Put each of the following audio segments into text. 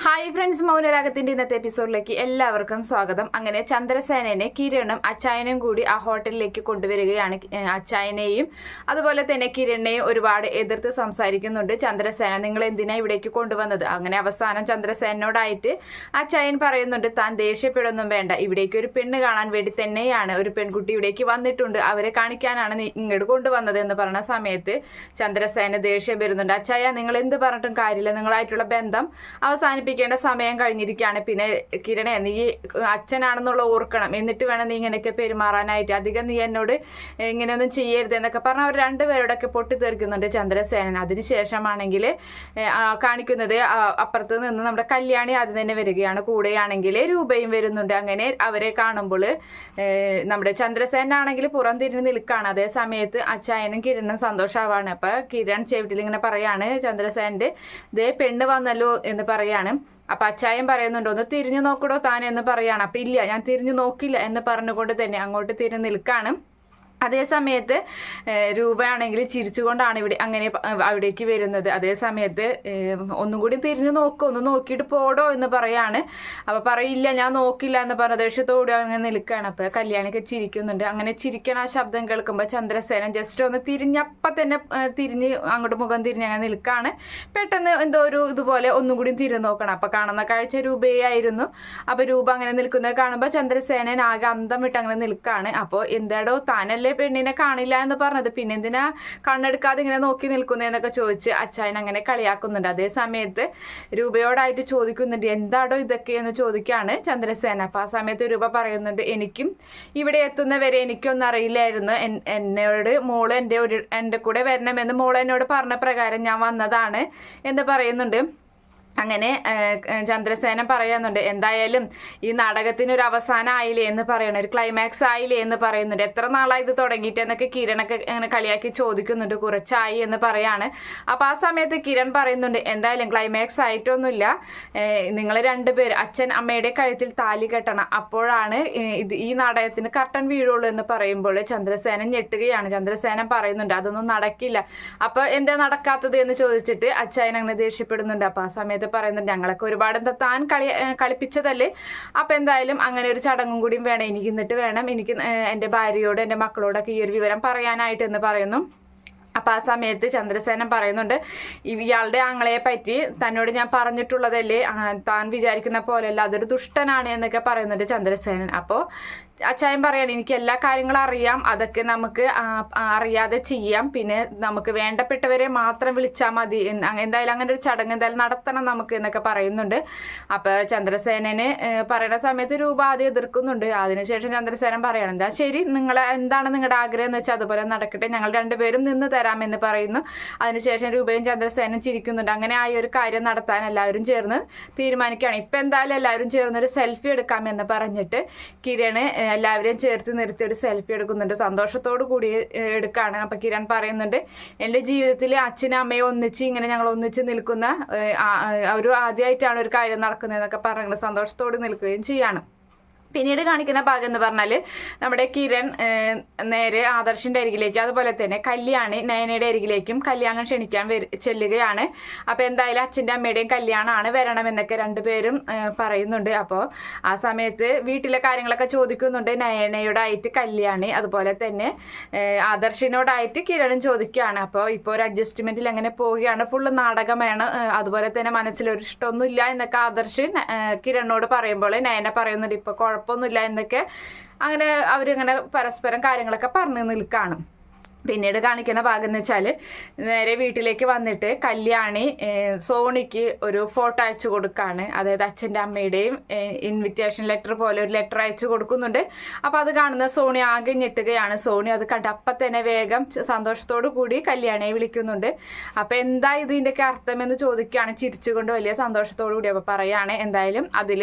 Hi friends മൗനരാഗത്തിന്റെ ഇന്നത്തെ എപ്പിസോഡിലേക്ക് എല്ലാവർക്കും സ്വാഗതം. അങ്ങനെ ചന്ദ്രസേനനെ കിരണും അച്ചായനും കൂടി ആ ഹോട്ടലിലേക്ക് കൊണ്ടുവരികയാണ് അച്ചായനെയും അതുപോലെ തന്നെ കിരണിനെയും ഒരുപാട് എതിർത്ത് സംസാരിക്കുന്നുണ്ട് ചന്ദ്രസേന. നിങ്ങൾ എന്തിനാ ഇവിടേക്ക് കൊണ്ടുവന്നത്? അങ്ങനെ അവസാനം ചന്ദ്രസേനോടായിട്ട് അച്ചായൻ പറയുന്നുണ്ട് താൻ ദേഷ്യപ്പെടൊന്നും വേണ്ട. ഇവിടേക്ക് ഒരു പെണ്ണ് കാണാൻ വേണ്ടി തന്നെയാണ് ഒരു പെൺകുട്ടി ഇവിടേക്ക് വന്നിട്ടുണ്ട്. അവരെ കാണിക്കാനാണ് ഇങ്ങോട്ട് കൊണ്ടുവന്നത്. എന്ന് പറഞ്ഞ സമയത്ത് ചന്ദ്രസേന ദേഷ്യം വരുന്നുണ്ട്. അച്ചായ നിങ്ങൾ എന്ത് പറഞ്ഞിട്ടും കാര്യമില്ല. നിങ്ങളായിട്ടുള്ള ബന്ധം അവസാനിപ്പിക്കേണ്ട സമയം കഴിഞ്ഞിരിക്കുകയാണ്. പിന്നെ കിരണേ നീ അച്ഛനാണെന്നുള്ള ഓർക്കണം. എന്നിട്ട് വേണം നീ ഇങ്ങനെയൊക്കെ പെരുമാറാനായിട്ട്. അധികം നീ എന്നോട് ഇങ്ങനെയൊന്നും ചെയ്യരുത് എന്നൊക്കെ പറഞ്ഞ് അവർ രണ്ടുപേരോടൊക്കെ പൊട്ടി തീർക്കുന്നുണ്ട് ചന്ദ്രസേനൻ അതിനുശേഷമാണെങ്കിൽ കാണിക്കുന്നത് അപ്പുറത്ത് നിന്ന് നമ്മുടെ കല്യാണി അത് തന്നെ വരികയാണ്. കൂടെയാണെങ്കിൽ രൂപയും വരുന്നുണ്ട്. അങ്ങനെ അവരെ കാണുമ്പോൾ നമ്മുടെ ചന്ദ്രസേനാണെങ്കിൽ പുറം തിരിഞ്ഞ് നിൽക്കുകയാണ്. അതേ സമയത്ത് അച്ചായനും കിരണും സന്തോഷമാവാണ് അപ്പൊ കിരൺ ചെവിട്ടിൽ ഇങ്ങനെ പറയാണ് ചന്ദ്രസേന്റെ ദേ പെണ്ണ് വന്നല്ലോ എന്ന് പറയാണ്. അപ്പൊ അച്ചായൻ പറയുന്നുണ്ട് ഒന്ന് തിരിഞ്ഞു നോക്കടോ താൻ എന്ന് പറയാണ്. അപ്പൊ ഇല്ല ഞാൻ തിരിഞ്ഞു നോക്കില്ല എന്ന് പറഞ്ഞുകൊണ്ട് തന്നെ അങ്ങോട്ട് തിരിഞ്ഞു നിൽക്കാണ്. അതേ സമയത്ത് രൂപയാണെങ്കിൽ ചിരിച്ചുകൊണ്ടാണ് ഇവിടെ അങ്ങനെ അവിടേക്ക് വരുന്നത്. അതേ സമയത്ത് ഒന്നും കൂടി തിരിഞ്ഞു നോക്കുക ഒന്ന് നോക്കിയിട്ട് പോടോ എന്ന് പറയാണ്. അപ്പൊ പറയില്ല ഞാൻ നോക്കില്ല എന്ന് പറഞ്ഞ ദേഷ്യത്തോടെ അങ്ങനെ നിൽക്കുകയാണ്. അപ്പൊ കല്യാണിക്ക് ചിരിക്കുന്നുണ്ട്. അങ്ങനെ ചിരിക്കണ ആ ശബ്ദം കേൾക്കുമ്പോൾ ചന്ദ്രസേനൻ ജസ്റ്റ് ഒന്ന് തിരിഞ്ഞപ്പ തന്നെ തിരിഞ്ഞ് അങ്ങോട്ട് മുഖം തിരിഞ്ഞ് അങ്ങനെ നിൽക്കുകയാണ്. പെട്ടെന്ന് എന്തോ ഒരു ഇതുപോലെ ഒന്നും കൂടി തിരിഞ്ഞു നോക്കണം. അപ്പൊ കാണുന്ന കാഴ്ച രൂപയായിരുന്നു. അപ്പൊ രൂപ അങ്ങനെ നിൽക്കുന്നത് കാണുമ്പോൾ ചന്ദ്രസേനൻ ആകെ അന്തം വിട്ട് അങ്ങനെ നിൽക്കുകയാണ്. അപ്പോൾ എന്താടോ താനല്ലേ പെണ്ണിനെ കാണില്ല എന്ന് പറഞ്ഞത്. പിന്നെ എന്തിനാ കണ്ണെടുക്കാതെ ഇങ്ങനെ നോക്കി നിൽക്കുന്നു എന്നൊക്കെ ചോദിച്ച് അച്ചായൻ അങ്ങനെ കളിയാക്കുന്നുണ്ട്. അതേ സമയത്ത് രൂപയോടായിട്ട് ചോദിക്കുന്നുണ്ട് എന്താടോ ഇതൊക്കെ? എന്ന് ചോദിക്കാണ് ചന്ദ്രസേന. അപ്പൊ ആ സമയത്ത് രൂപ പറയുന്നുണ്ട് എനിക്കും ഇവിടെ എത്തുന്നവരെ എനിക്കൊന്നും അറിയില്ലായിരുന്നു. എന്നോട് മോൾ എന്റെ ഒരു എന്റെ കൂടെ വരണമെന്ന് മോൾ എന്നോട് പറഞ്ഞ പ്രകാരം ഞാൻ വന്നതാണ് എന്ന് പറയുന്നുണ്ട്. അങ്ങനെ ചന്ദ്രസേന പറയുന്നുണ്ട് എന്തായാലും ഈ നാടകത്തിന് ഒരു അവസാനം ആയില്ലേ എന്ന് പറയുന്നു ഒരു ക്ലൈമാക്സ് ആയില്ലേ എന്ന് പറയുന്നുണ്ട്. എത്ര നാളായി ഇത് തുടങ്ങിയിട്ട് എന്നൊക്കെ കിരണൊക്കെ അങ്ങനെ കളിയാക്കി ചോദിക്കുന്നുണ്ട് കുറച്ചായി എന്ന് പറയാണ്. അപ്പോൾ ആ സമയത്ത് കിരൺ പറയുന്നുണ്ട് എന്തായാലും ക്ലൈമാക്സ് ആയിട്ടൊന്നുമില്ല. നിങ്ങൾ രണ്ടുപേർ അച്ഛൻ അമ്മയുടെ കഴുത്തിൽ താലി കെട്ടണം. അപ്പോഴാണ് ഇത് ഈ നാടകത്തിന് കർട്ടൻ വീഴുള്ളൂ എന്ന് പറയുമ്പോൾ ചന്ദ്രസേനൻ ഞെട്ടുകയാണ്. ചന്ദ്രസേനൻ പറയുന്നുണ്ട് അതൊന്നും നടക്കില്ല. അപ്പോൾ എന്താ നടക്കാത്തത്? എന്ന് ചോദിച്ചിട്ട് അച്ഛൻ അങ്ങനെ ദേഷ്യപ്പെടുന്നുണ്ട്. അപ്പോൾ ആ സമയത്ത് പറയുന്നുണ്ട്. ഞങ്ങളൊക്കെ ഒരുപാട് എന്താ താൻ കളി കളിപ്പിച്ചതല്ലേ? അപ്പൊ എന്തായാലും അങ്ങനെ ഒരു ചടങ്ങും കൂടിയും വേണം. എനിക്ക് എന്നിട്ട് വേണം. എനിക്ക് എന്റെ ഭാര്യയോട് എന്റെ മക്കളോടൊക്കെ ഈ ഒരു വിവരം പറയാനായിട്ട് എന്ന് പറയുന്നു. അപ്പോൾ ആ സമയത്ത് ചന്ദ്രസേനൻ പറയുന്നുണ്ട് ഇയാളുടെ ആങ്ങളെ പറ്റി തന്നോട് ഞാൻ പറഞ്ഞിട്ടുള്ളതല്ലേ? താൻ വിചാരിക്കുന്ന പോലെയല്ല അതൊരു ദുഷ്ടനാണ് എന്നൊക്കെ പറയുന്നുണ്ട് ചന്ദ്രസേനൻ. അപ്പോ അച്ചായൻ പറയാണ് എനിക്ക് എല്ലാ കാര്യങ്ങളും അറിയാം. അതൊക്കെ നമുക്ക് അറിയാതെ ചെയ്യാം. പിന്നെ നമുക്ക് വേണ്ടപ്പെട്ടവരെ മാത്രം വിളിച്ചാൽ മതി. എന്തായാലും അങ്ങനെ ഒരു ചടങ്ങ് എന്തായാലും നടത്തണം നമുക്ക് എന്നൊക്കെ പറയുന്നുണ്ട്. അപ്പൊ ചന്ദ്രസേനന് പറയുന്ന സമയത്ത് രൂപ ആദ്യം എതിർക്കുന്നുണ്ട്. അതിനുശേഷം ചന്ദ്രസേനൻ പറയണം എന്താ ശരി നിങ്ങൾ എന്താണ് നിങ്ങളുടെ ആഗ്രഹം? എന്ന് വെച്ചാൽ അതുപോലെ നടക്കട്ടെ. ഞങ്ങൾ രണ്ടുപേരും നിന്ന് തരാമെന്ന് പറയുന്നു. അതിനുശേഷം രൂപയും ചന്ദ്രസേനും ചിരിക്കുന്നുണ്ട്. അങ്ങനെ ആ ഒരു കാര്യം നടത്താൻ എല്ലാവരും ചേർന്ന് തീരുമാനിക്കുകയാണ്. ഇപ്പൊ എന്തായാലും എല്ലാവരും ചേർന്ന് ഒരു സെൽഫി എടുക്കാമെന്ന് പറഞ്ഞിട്ട് കിരണ് എല്ലാവരെയും ചേർത്ത് നിർത്തി ഒരു സെൽഫി എടുക്കുന്നുണ്ട്. സന്തോഷത്തോടു കൂടി എടുക്കുകയാണ് അപ്പൊ കിരൺ പറയുന്നുണ്ട്. എന്റെ ജീവിതത്തിൽ അച്ഛനും അമ്മയും ഒന്നിച്ച് ഇങ്ങനെ ഞങ്ങൾ ഒന്നിച്ച് നിൽക്കുന്ന ഒരു ആദ്യമായിട്ടാണ് ഒരു കാര്യം നടക്കുന്നത് എന്നൊക്കെ പറഞ്ഞ് സന്തോഷത്തോടെ നിൽക്കുകയും ചെയ്യാണ്. പിന്നീട് കാണിക്കുന്ന ഭാഗം എന്ന് പറഞ്ഞാൽ നമ്മുടെ കിരൺ നേരെ ആദർശിന്റെ അരികിലേക്ക് അതുപോലെ തന്നെ കല്യാണി നയനയുടെ അരികിലേക്കും കല്യാണം ക്ഷണിക്കാൻ ചെല്ലുകയാണ്. അപ്പൊ എന്തായാലും അച്ഛന്റെ അമ്മയുടെയും കല്യാണമാണ് വരണമെന്നൊക്കെ രണ്ടുപേരും പറയുന്നുണ്ട്. അപ്പോൾ ആ സമയത്ത് വീട്ടിലെ കാര്യങ്ങളൊക്കെ ചോദിക്കുന്നുണ്ട്. നയനയോടായിട്ട് കല്യാണി അതുപോലെ തന്നെ ആദർശിനോടായിട്ട് കിരണും ചോദിക്കുകയാണ്. അപ്പോൾ ഇപ്പോൾ ഒരു അഡ്ജസ്റ്റ്മെന്റിൽ അങ്ങനെ പോവുകയാണ്. ഫുള്ള് നാടകമാണ്. അതുപോലെ തന്നെ മനസ്സിലൊരു ഇഷ്ടമൊന്നുമില്ല എന്നൊക്കെ ആദർശ് കിരണിനോട് പറയുമ്പോൾ നയന പറയുന്നുണ്ട്. ഇപ്പൊ കുഴപ്പമൊന്നുമില്ല എന്നൊക്കെ അങ്ങനെ അവരിങ്ങനെ പരസ്പരം കാര്യങ്ങളൊക്കെ പറഞ്ഞു നിൽക്കാണ്. പിന്നീട് കാണിക്കുന്ന ഭാഗം എന്ന് വെച്ചാൽ നേരെ വീട്ടിലേക്ക് വന്നിട്ട് കല്യാണി സോണിക്ക് ഒരു ഫോട്ടോ അയച്ചു കൊടുക്കാണ്. അതായത് അച്ഛന്റെ അമ്മയുടെയും ഇൻവിറ്റേഷൻ ലെറ്റർ പോലെ ഒരു ലെറ്റർ അയച്ചു കൊടുക്കുന്നുണ്ട്. അപ്പോൾ അത് കാണുന്ന സോണി ആകെ ഞെട്ടുകയാണ്. സോണി അത് കണ്ട് അപ്പം തന്നെ വേഗം സന്തോഷത്തോടു കൂടി കല്യാണിയെ വിളിക്കുന്നുണ്ട്. അപ്പോൾ എന്താ ഇതിന്റെയൊക്കെ അർത്ഥം എന്ന് ചോദിക്കുകയാണ് ചിരിച്ചുകൊണ്ട് വലിയ സന്തോഷത്തോടു കൂടി. അപ്പോൾ പറയുകയാണ് എന്തായാലും അതിൽ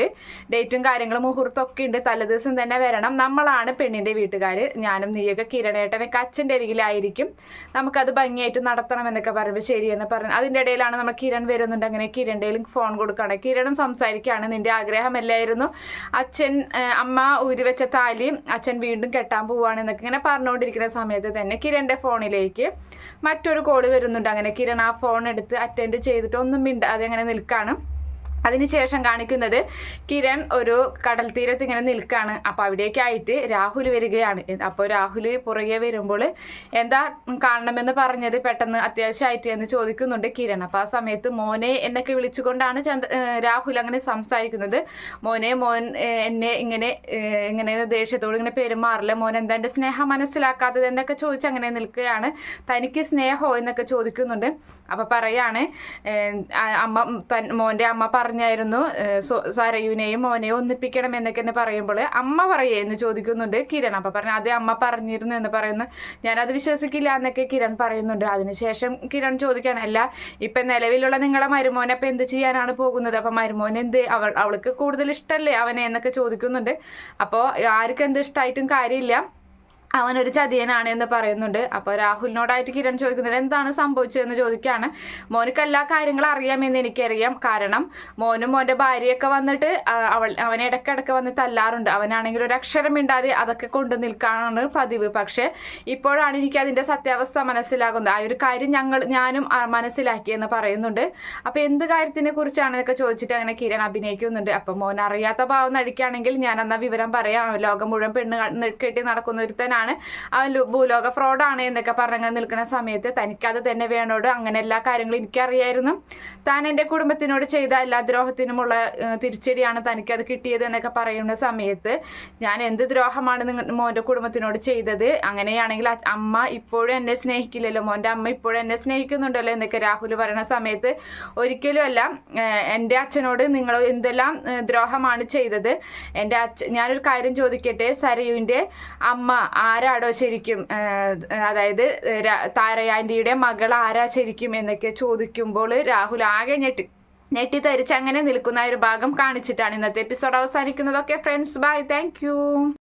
ഡേറ്റും കാര്യങ്ങളും മുഹൂർത്തമൊക്കെ ഉണ്ട്. തലേദിവസം തന്നെ വരണം. നമ്മളാണ് പെണ്ണിന്റെ വീട്ടുകാർ ഞാനും നീയൊക്കെ കിരണേട്ടനൊക്കെ അച്ഛന്റെ അരികിലായിരിക്കും നമുക്കത് ഭംഗിയായിട്ട് നടത്തണം എന്നൊക്കെ പറയുമ്പോൾ ശരിയെന്ന് പറഞ്ഞു. അതിന്റെ ഇടയിലാണ് നമ്മൾ കിരൺ വരുന്നുണ്ട്. അങ്ങനെ കിരണ്ടേലും ഫോൺ കൊടുക്കുകയാണ്. കിരണും സംസാരിക്കുകയാണ്. നിന്റെ ആഗ്രഹമല്ലായിരുന്നു അച്ഛൻ അമ്മ ഊരിവെച്ച താലി അച്ഛൻ വീണ്ടും കെട്ടാൻ പോവുകയാണ് എന്നൊക്കെ ഇങ്ങനെ പറഞ്ഞുകൊണ്ടിരിക്കുന്ന സമയത്ത് തന്നെ കിരണിന്റെ ഫോണിലേക്ക് മറ്റൊരു കോൾ വരുന്നുണ്ട്. അങ്ങനെ കിരൺ ആ ഫോൺ എടുത്ത് അറ്റൻഡ് ചെയ്തിട്ട് ഒന്നും മിണ്ടാതെ അങ്ങനെ നിൽക്കുകയാണ്. അതിനുശേഷം കാണിക്കുന്നത് കിരൺ ഒരു കടൽ തീരത്ത് ഇങ്ങനെ നിൽക്കുകയാണ് അപ്പോൾ അവിടേക്കായിട്ട് രാഹുൽ വരികയാണ്. അപ്പോൾ രാഹുൽ പുറകെ വരുമ്പോൾ എന്താ കാണണമെന്ന് പറഞ്ഞത് പെട്ടെന്ന് അത്യാവശ്യമായിട്ട് എന്ന് ചോദിക്കുന്നുണ്ട് കിരൺ. അപ്പോൾ ആ സമയത്ത് മോനെ എന്നൊക്കെ വിളിച്ചുകൊണ്ടാണ് രാഹുൽ അങ്ങനെ സംസാരിക്കുന്നത്. മോനെ മോൻ എന്നെ ഇങ്ങനെ ഇങ്ങനെ ദേഷ്യത്തോട് ഇങ്ങനെ പെരുമാറില്ല മോൻ എന്താ എന്റെ സ്നേഹം മനസ്സിലാക്കാത്തത് എന്നൊക്കെ ചോദിച്ച് അങ്ങനെ നിൽക്കുകയാണ്. തനിക്ക് സ്നേഹമോ എന്നൊക്കെ ചോദിക്കുന്നുണ്ട്. അപ്പോൾ പറയാണ് അമ്മ മോന്റെ അമ്മ പറഞ്ഞു പറഞ്ഞായിരുന്നു സരയുനെയും മോനെയും ഒന്നിപ്പിക്കണം എന്നൊക്കെ എന്ന് പറയുമ്പോൾ അമ്മ പറയേ എന്ന് ചോദിക്കുന്നുണ്ട് കിരൺ. അപ്പൊ പറഞ്ഞു അതേ അമ്മ പറഞ്ഞിരുന്നു എന്ന് പറയുന്നു. ഞാനത് വിശ്വസിക്കില്ല എന്നൊക്കെ കിരൺ പറയുന്നുണ്ട്. അതിനുശേഷം കിരൺ ചോദിക്കാൻ അല്ല ഇപ്പൊ നിലവിലുള്ള നിങ്ങളെ മരുമോനെ അപ്പൊ എന്ത് ചെയ്യാനാണ് പോകുന്നത്? അപ്പൊ മരുമോൻ എന്ത്? അവൾ അവൾക്ക് കൂടുതൽ ഇഷ്ടമല്ലേ അവനെ? എന്നൊക്കെ ചോദിക്കുന്നുണ്ട്. അപ്പോൾ ആർക്കും എന്ത് ഇഷ്ടമായിട്ടും കാര്യമില്ല. അവനൊരു ചതിയനാണ് എന്ന് പറയുന്നുണ്ട്. അപ്പോൾ രാഹുലിനോടായിട്ട് കിരൺ ചോദിക്കുന്നത് എന്താണ് സംഭവിച്ചതെന്ന് ചോദിക്കുകയാണ് മോനക്ക് എല്ലാ കാര്യങ്ങളും അറിയാമെന്ന് എനിക്കറിയാം. കാരണം മോനും മോന്റെ ഭാര്യയൊക്കെ വന്നിട്ട് അവൾ അവനെ ഇടയ്ക്കിടയ്ക്ക് വന്ന് തല്ലാറുണ്ട്. അവനാണെങ്കിൽ ഒരു അക്ഷരം മിണ്ടാതെ അതൊക്കെ കൊണ്ടു നിൽക്കാനാണ് പതിവ്. പക്ഷേ ഇപ്പോഴാണ് എനിക്ക് അതിന്റെ സത്യാവസ്ഥ മനസ്സിലാകുന്നത്. ആ ഒരു കാര്യം ഞങ്ങൾ ഞാനും മനസ്സിലാക്കി മനസ്സിലാക്കിയെന്ന് പറയുന്നുണ്ട്. അപ്പോൾ എന്ത് കാര്യത്തിനെ കുറിച്ചാണ് എന്നൊക്കെ ചോദിച്ചിട്ട് അങ്ങനെ കിരൺ അഭിനയിക്കുന്നുണ്ട്. അപ്പോൾ മോൻ അറിയാത്ത ഭാവം നടിക്കുകയാണെങ്കിൽ ഞാൻ എന്നാൽ വിവരം പറയാം. ലോകം മുഴുവൻ പെണ്ണ് കെട്ടി നടക്കുന്ന ഒരുത്തനാണ്. അവൻ ലു- ഭൂലോക ഫ്രോഡാണ് എന്നൊക്കെ പറഞ്ഞങ്ങനെ നിൽക്കുന്ന സമയത്ത് തനിക്കത് തന്നെ വേണോട് അങ്ങനെ എല്ലാ കാര്യങ്ങളും എനിക്കറിയായിരുന്നു. താൻ എന്റെ കുടുംബത്തിനോട് ചെയ്ത എല്ലാ ദ്രോഹത്തിനുമുള്ള തിരിച്ചടിയാണ് തനിക്കത് കിട്ടിയത് എന്നൊക്കെ പറയുന്ന സമയത്ത് ഞാൻ എന്ത് ദ്രോഹമാണ് നിങ്ങൾ മോന്റെ കുടുംബത്തിനോട് ചെയ്തത്? അങ്ങനെയാണെങ്കിൽ അമ്മ ഇപ്പോഴും എന്നെ സ്നേഹിക്കില്ലല്ലോ? മോന്റെ അമ്മ ഇപ്പോഴും എന്നെ സ്നേഹിക്കുന്നുണ്ടല്ലോ? എന്നൊക്കെ രാഹുൽ പറയുന്ന സമയത്ത് ഒരിക്കലും അല്ല എന്റെ അച്ഛനോട് നിങ്ങൾ എന്തെല്ലാം ദ്രോഹമാണ് ചെയ്തത്? എന്റെ അച്ഛൻ ഞാനൊരു കാര്യം ചോദിക്കട്ടെ? സരയുവിന്റെ അമ്മ ആരാടോ ശരിക്കും അതായത് താരയാന്റിയുടെ മകൾ ആരാ ശരിക്കും എന്നൊക്കെ ചോദിക്കുമ്പോൾ രാഹുൽ ആകെ ഞെട്ടി. ഞെട്ടിത്തരിച്ച് അങ്ങനെ നിൽക്കുന്ന ഒരു ഭാഗം കാണിച്ചിട്ടാണ് ഇന്നത്തെ എപ്പിസോഡ് അവസാനിക്കുന്നതൊക്കെ. Friends bye. താങ്ക്